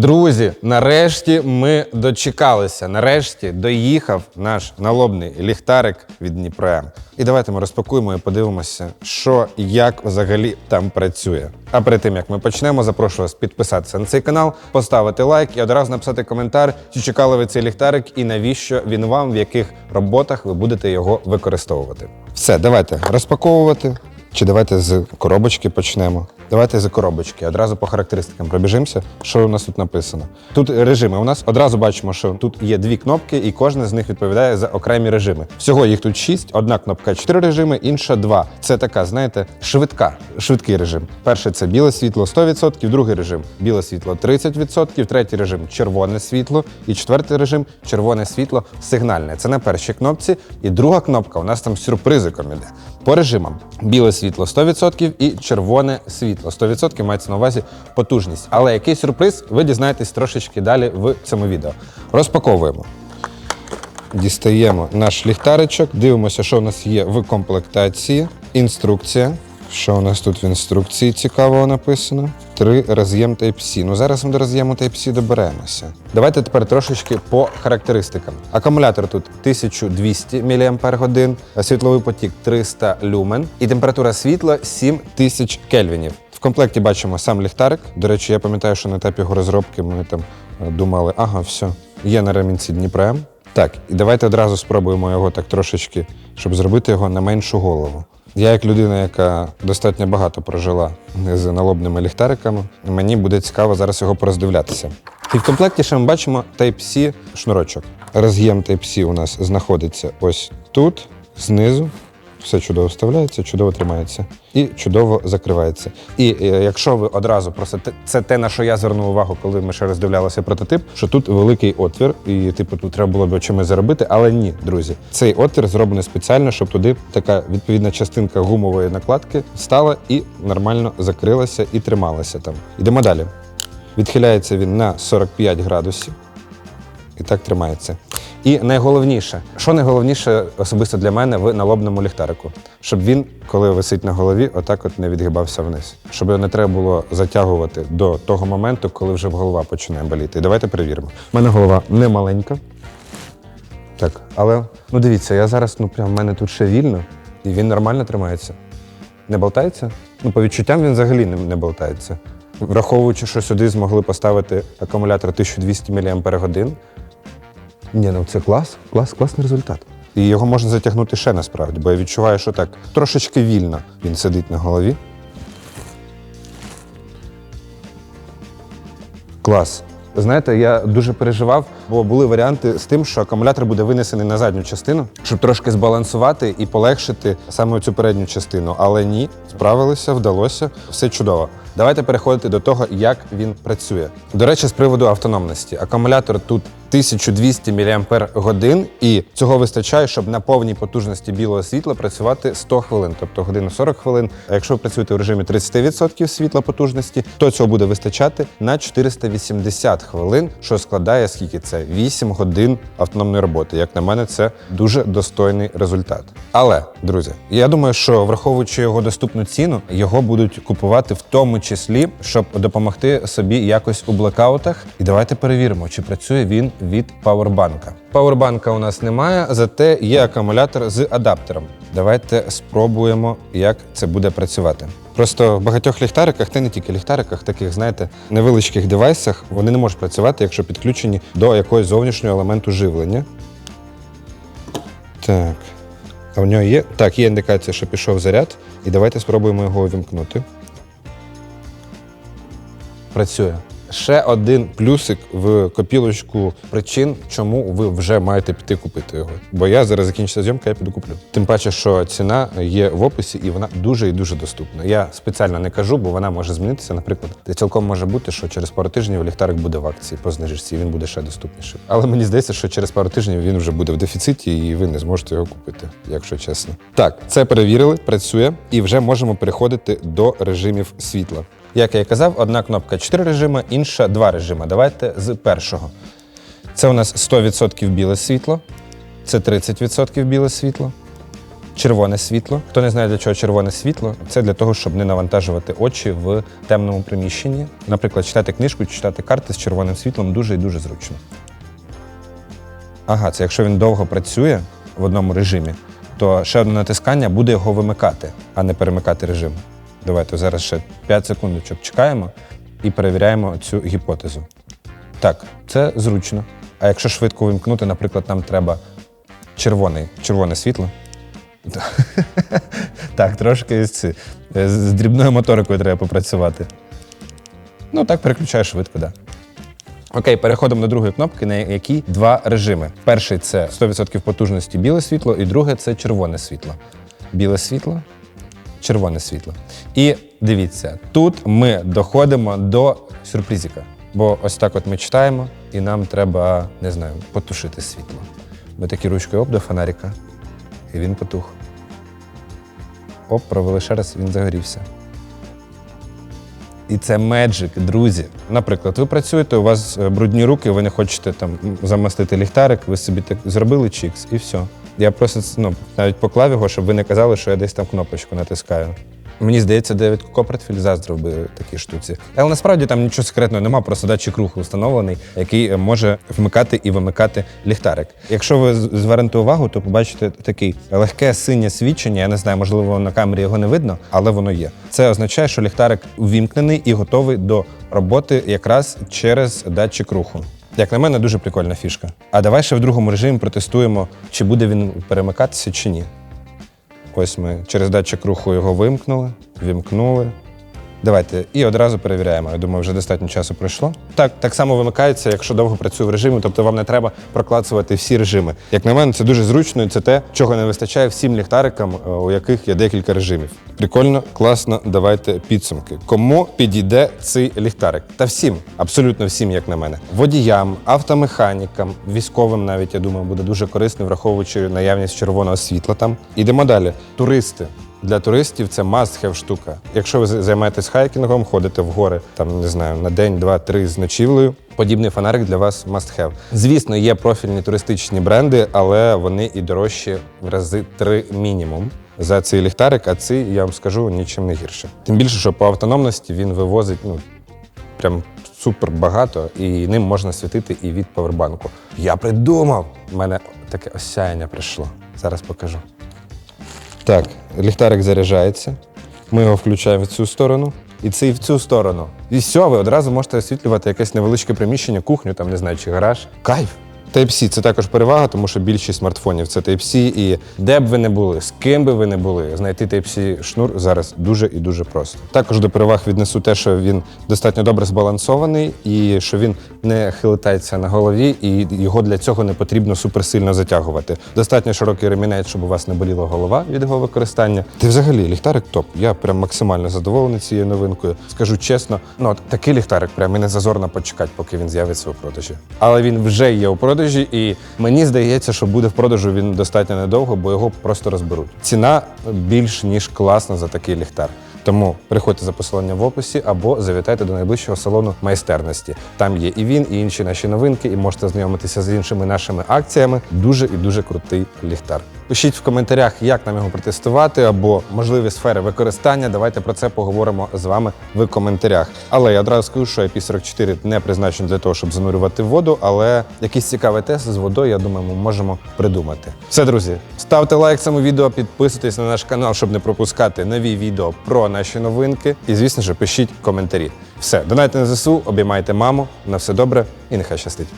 Друзі, нарешті ми дочекалися. Нарешті доїхав наш налобний ліхтарик від Дніпром. І давайте ми розпакуємо і подивимося, що і як взагалі там працює. А перед тим як ми почнемо, запрошую вас підписатися на цей канал, поставити лайк і одразу написати коментар, чи чекали ви цей ліхтарик і навіщо він вам, в яких роботах ви будете його використовувати. Все, давайте розпаковувати. Чи давайте з коробочки почнемо? Давайте з коробочки. Одразу по характеристикам пробіжимося. Що у нас тут написано? Тут режими. У нас одразу бачимо, що тут є дві кнопки, і кожна з них відповідає за окремі режими. Всього їх тут шість. Одна кнопка 4 режими, інша 2. Це така, знаєте, швидка, швидкий режим. Перший це біле світло 100%, другий режим біле світло 30%, третій режим червоне світло, і четвертий режим червоне світло сигнальне. Це на першій кнопці. І друга кнопка у нас там сюрпризиком іде. По режимам біле світло 100% і червоне світло 100% мається на увазі потужність. Але який сюрприз, ви дізнаєтесь трошечки далі в цьому відео. Розпаковуємо. Дістаємо наш ліхтаричок, дивимося, що у нас є в комплектації. Інструкція. Що у нас тут в інструкції цікавого написано? Три роз'єм Type-C. Ну зараз ми до роз'єму Type-C доберемося. Давайте тепер трошечки по характеристикам. Акумулятор тут 1200 мАч, світловий потік 300 люмен і температура світла 7000 кельвінів. В комплекті бачимо сам ліхтарик. До речі, я пам'ятаю, що на етапі його розробки ми там е, думали, ага, все, є на ремінці Дніпрем. Так, і давайте одразу спробуємо його так трошечки, щоб зробити його на меншу голову. Я, як людина, яка достатньо багато прожила з налобними ліхтариками, мені буде цікаво зараз його пороздивлятися. І в комплекті ще ми бачимо Type-C шнурочок. Роз'єм Type-C у нас знаходиться ось тут, знизу. Все чудово вставляється, чудово тримається і чудово закривається. І е, якщо ви одразу просто це те, на що я звернув увагу, коли ми ще роздивлялися прототип, що тут великий отвір, і типу тут треба було б чимось заробити, але ні, друзі, цей отвір зроблений спеціально, щоб туди така відповідна частинка гумової накладки стала і нормально закрилася і трималася там. Йдемо далі. Відхиляється він на 45 градусів і так тримається. І найголовніше, що найголовніше особисто для мене в налобному ліхтарику, щоб він, коли висить на голові, отак от не відгибався вниз. Щоб його не треба було затягувати до того моменту, коли вже голова починає боліти. І давайте перевіримо. У мене голова не маленька. Так, але ну дивіться, я зараз, ну прям в мене тут ще вільно, і він нормально тримається. Не болтається? Ну, по відчуттям він взагалі не, не болтається. Враховуючи, що сюди змогли поставити акумулятор 1200 мАч. Ні, ну це клас, клас, класний результат. І його можна затягнути ще насправді, бо я відчуваю, що так трошечки вільно він сидить на голові. Клас. Знаєте, я дуже переживав, бо були варіанти з тим, що акумулятор буде винесений на задню частину, щоб трошки збалансувати і полегшити саме цю передню частину. Але ні, справилися, вдалося, все чудово. Давайте переходити до того, як він працює. До речі, з приводу автономності. Акумулятор тут 1200 мАч, і цього вистачає, щоб на повній потужності білого світла працювати 100 хвилин, тобто годину 40 хвилин. А якщо ви працюєте в режимі 30% світла потужності, то цього буде вистачати на 480 хвилин, що складає скільки це 8 годин автономної роботи. Як на мене, це дуже достойний результат. Але, друзі, я думаю, що враховуючи його доступну ціну, його будуть купувати в тому числі, щоб допомогти собі якось у блекаутах. І давайте перевіримо, чи працює він від павербанка. Павербанка у нас немає, зате є акумулятор з адаптером. Давайте спробуємо, як це буде працювати. Просто в багатьох ліхтариках, та не тільки ліхтариках, таких, знаєте, невеличких девайсах, вони не можуть працювати, якщо підключені до якогось зовнішнього елементу живлення. Так. А в нього є. Так, є індикація, що пішов заряд. І давайте спробуємо його увімкнути. Працює. Ще один плюсик в копілочку причин, чому ви вже маєте піти купити його. Бо я зараз закінчиться зйомка, я піду куплю. Тим паче, що ціна є в описі, і вона дуже і дуже доступна. Я спеціально не кажу, бо вона може змінитися. Наприклад, цілком може бути, що через пару тижнів ліхтарик буде в акції по знижці, і він буде ще доступніший. Але мені здається, що через пару тижнів він вже буде в дефіциті, і ви не зможете його купити, якщо чесно. Так, це перевірили, працює, і вже можемо переходити до режимів світла. Як я і казав, одна кнопка 4 режими, інша 2 режими. Давайте з першого. Це у нас 100% біле світло, це 30% біле світло, червоне світло. Хто не знає, для чого червоне світло, це для того, щоб не навантажувати очі в темному приміщенні. Наприклад, читати книжку, читати карти з червоним світлом дуже і дуже зручно. Ага, це якщо він довго працює в одному режимі, то ще одне натискання буде його вимикати, а не перемикати режим. Давайте зараз ще 5 секундочок чекаємо і перевіряємо цю гіпотезу. Так, це зручно. А якщо швидко вимкнути, наприклад, нам треба червоний, червоне світло. Так, трошки з, з, дрібною моторикою треба попрацювати. Ну, так переключаєш швидко, так. Да. Окей, переходимо до другої кнопки, на якій два режими. Перший це 100% потужності біле світло, і друге це червоне світло. Біле світло, червоне світло. І дивіться, тут ми доходимо до сюрпризика. Бо ось так от ми читаємо, і нам треба, не знаю, потушити світло. Ми такі ручкою оп до фонарика, і він потух. Оп, провели ще раз, він загорівся. І це меджик, друзі. Наприклад, ви працюєте, у вас е, брудні руки, ви не хочете там замастити ліхтарик, ви собі так зробили чікс і все. Я просто ну, навіть поклав його, щоб ви не казали, що я десь там кнопочку натискаю. Мені здається, Девід Копертфіль заздрив би такій штуці. Але насправді там нічого секретного немає, просто датчик руху встановлений, який е, може вмикати і вимикати ліхтарик. Якщо ви звернете увагу, то побачите таке легке синє свідчення. Я не знаю, можливо, на камері його не видно, але воно є. Це означає, що ліхтарик увімкнений і готовий до роботи якраз через датчик руху. Як на мене, дуже прикольна фішка. А давай ще в другому режимі протестуємо, чи буде він перемикатися, чи ні. Ось ми через датчик руху його вимкнули, вімкнули. Давайте і одразу перевіряємо. Я думаю, вже достатньо часу пройшло. Так, так само вимикається, якщо довго працює в режимі, тобто вам не треба проклацувати всі режими. Як на мене, це дуже зручно, і це те, чого не вистачає всім ліхтарикам, е, у яких є декілька режимів. Прикольно, класно, давайте підсумки. Кому підійде цей ліхтарик? Та всім, абсолютно всім, як на мене. Водіям, автомеханікам, військовим навіть я думаю, буде дуже корисно, враховуючи наявність червоного світла там. Ідемо далі. Туристи. Для туристів це must-have штука. Якщо ви займаєтесь хайкінгом, ходите в гори, там не знаю, на день, два, три з ночівлею. Подібний фонарик для вас must-have. Звісно, є профільні туристичні бренди, але вони і дорожчі в рази три мінімум. За цей ліхтарик, а цей, я вам скажу, нічим не гірше. Тим більше, що по автономності він вивозить ну, прям супер багато, і ним можна світити і від павербанку. Я придумав! У мене таке осяяння прийшло. Зараз покажу. Так, ліхтарик заряджається. Ми його включаємо в цю сторону. І цей в цю сторону. І все, ви одразу можете освітлювати якесь невеличке приміщення, кухню, там не знаю, чи гараж. Кайф! Type-C – це також перевага, тому що більшість смартфонів це Type-C, і де б ви не були, з ким би ви не були, знайти Type-C шнур зараз дуже і дуже просто. Також до переваг віднесу те, що він достатньо добре збалансований і що він не хилитається на голові, і його для цього не потрібно суперсильно затягувати. Достатньо широкий ремінець, щоб у вас не боліла голова від його використання. Ти взагалі ліхтарик топ. Я прям максимально задоволений цією новинкою. Скажу чесно, ну от такий ліхтарик прям і не зазорно почекати, поки він з'явиться у продажі. Але він вже є у продажі, і мені здається, що буде в продажу він достатньо недовго, бо його просто розберуть. Ціна більш ніж класна за такий ліхтар. Тому приходьте за посиланням в описі або завітайте до найближчого салону майстерності. Там є і він, і інші наші новинки, і можете знайомитися з іншими нашими акціями. Дуже і дуже крутий ліхтар. Пишіть в коментарях, як нам його протестувати, або можливі сфери використання. Давайте про це поговоримо з вами в коментарях. Але я одразу скажу, що IP44 не призначений для того, щоб занурювати воду, але якийсь цікавий тест з водою, я думаю, ми можемо придумати. Все, друзі, ставте лайк цьому відео, підписуйтесь на наш канал, щоб не пропускати нові відео про наші новинки. І, звісно ж, пишіть коментарі. Все, донайте на ЗСУ, обіймайте маму. На все добре і нехай щастить.